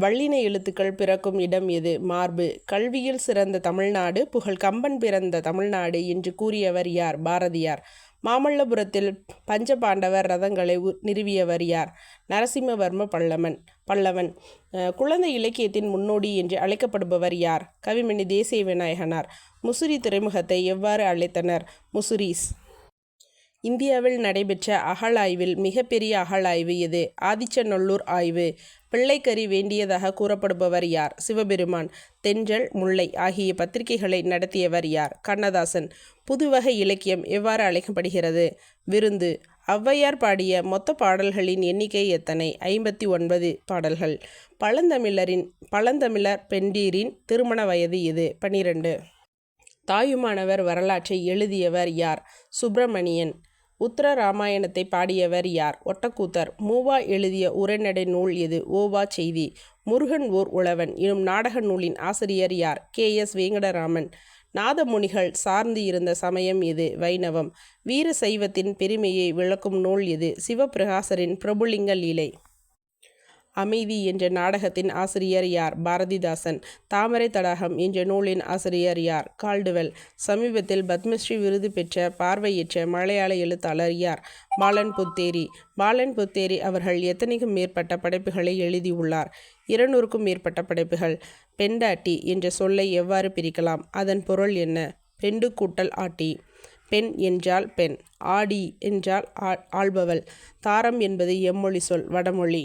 வல்லின எழுத்துக்கள் பிறக்கும் இடம் எது? மார்பு. கல்வியில் சிறந்த தமிழ்நாடு புகழ் கம்பன் பிறந்த தமிழ்நாடு என்று கூறியவர் யார்? பாரதியார். மாமல்லபுரத்தில் பஞ்சபாண்டவர் ரதங்களை உ- நிறுவியவர் யார்? நரசிம்மவர்ம பல்லவன் பல்லவன். குழந்தை இலக்கியத்தின் முன்னோடி என்று அழைக்கப்படுபவர் யார்? கவிமணி தேசிய விநாயகனார். முசிறி துறைமுகத்தை எவ்வாறு அழைத்தனர்? முசிறீஸ். இந்தியாவில் நடைபெற்ற அகழாய்வில் மிகப்பெரிய அகழாய்வு எது? ஆதிச்சநல்லூர் ஆய்வு. பிள்ளைக்கறி வேண்டியதாக கூறப்படுபவர் யார்? சிவபெருமான் தென்றல் முல்லை ஆகிய பத்திரிகைகளை நடத்தியவர் யார்? கண்ணதாசன். புதுவகை இலக்கியம் எவ்வாறு அழைக்கப்படுகிறது? விருந்து. ஔவையார் பாடிய மொத்த பாடல்களின் எண்ணிக்கை எத்தனை? ஐம்பத்தி ஒன்பது பாடல்கள். பழந்தமிழரின் பழந்தமிழர் பெண்டீரின் திருமண வயது இது பனிரெண்டு தாயுமானவர் வரலாற்றை எழுதியவர் யார்? சுப்பிரமணியன். உத்தர ராமாயணத்தை பாடியவர் யார்? ஒட்டக்கூத்தர். மூவா எழுதிய உரைநடை நூல் எது? ஓவா செய்தி. முருகன் ஓர் உழவன். எனும் நாடக நூலின் ஆசிரியர் யார்? கே. எஸ். வேங்கடராமன். நாதமுனிகள் சார்ந்து இருந்த சமயம் எது? வைணவம். வீர சைவத்தின் பெருமையை விளக்கும் நூல் எது? சிவபிரகாசரின் பிரபுலிங்க லீலை. அமைதி என்ற நாடகத்தின் ஆசிரியர் யார்? பாரதிதாசன். தாமரை தடாகம் என்ற நூலின் ஆசிரியர் யார்? கால்டுவெல். சமீபத்தில் பத்மஸ்ரீ விருது பெற்ற பார்வையற்ற மலையாள எழுத்தாளர் யார்? பாலன் புத்தேரி. பாலன் புத்தேரி அவர்கள் எத்தனைக்கும் மேற்பட்ட படைப்புகளை எழுதியுள்ளார்? இருநூறுக்கும் மேற்பட்ட படைப்புகள். பெண்டாட்டி என்ற சொல்லை எவ்வாறு பிரிக்கலாம்? அதன் பொருள் என்ன? பெண்டு கூட்டல் ஆட்டி. பெண் என்றால் பெண். ஆடி என்றால் ஆள்பவள். தாரம் என்பது எம்மொழி சொல் வடமொழி.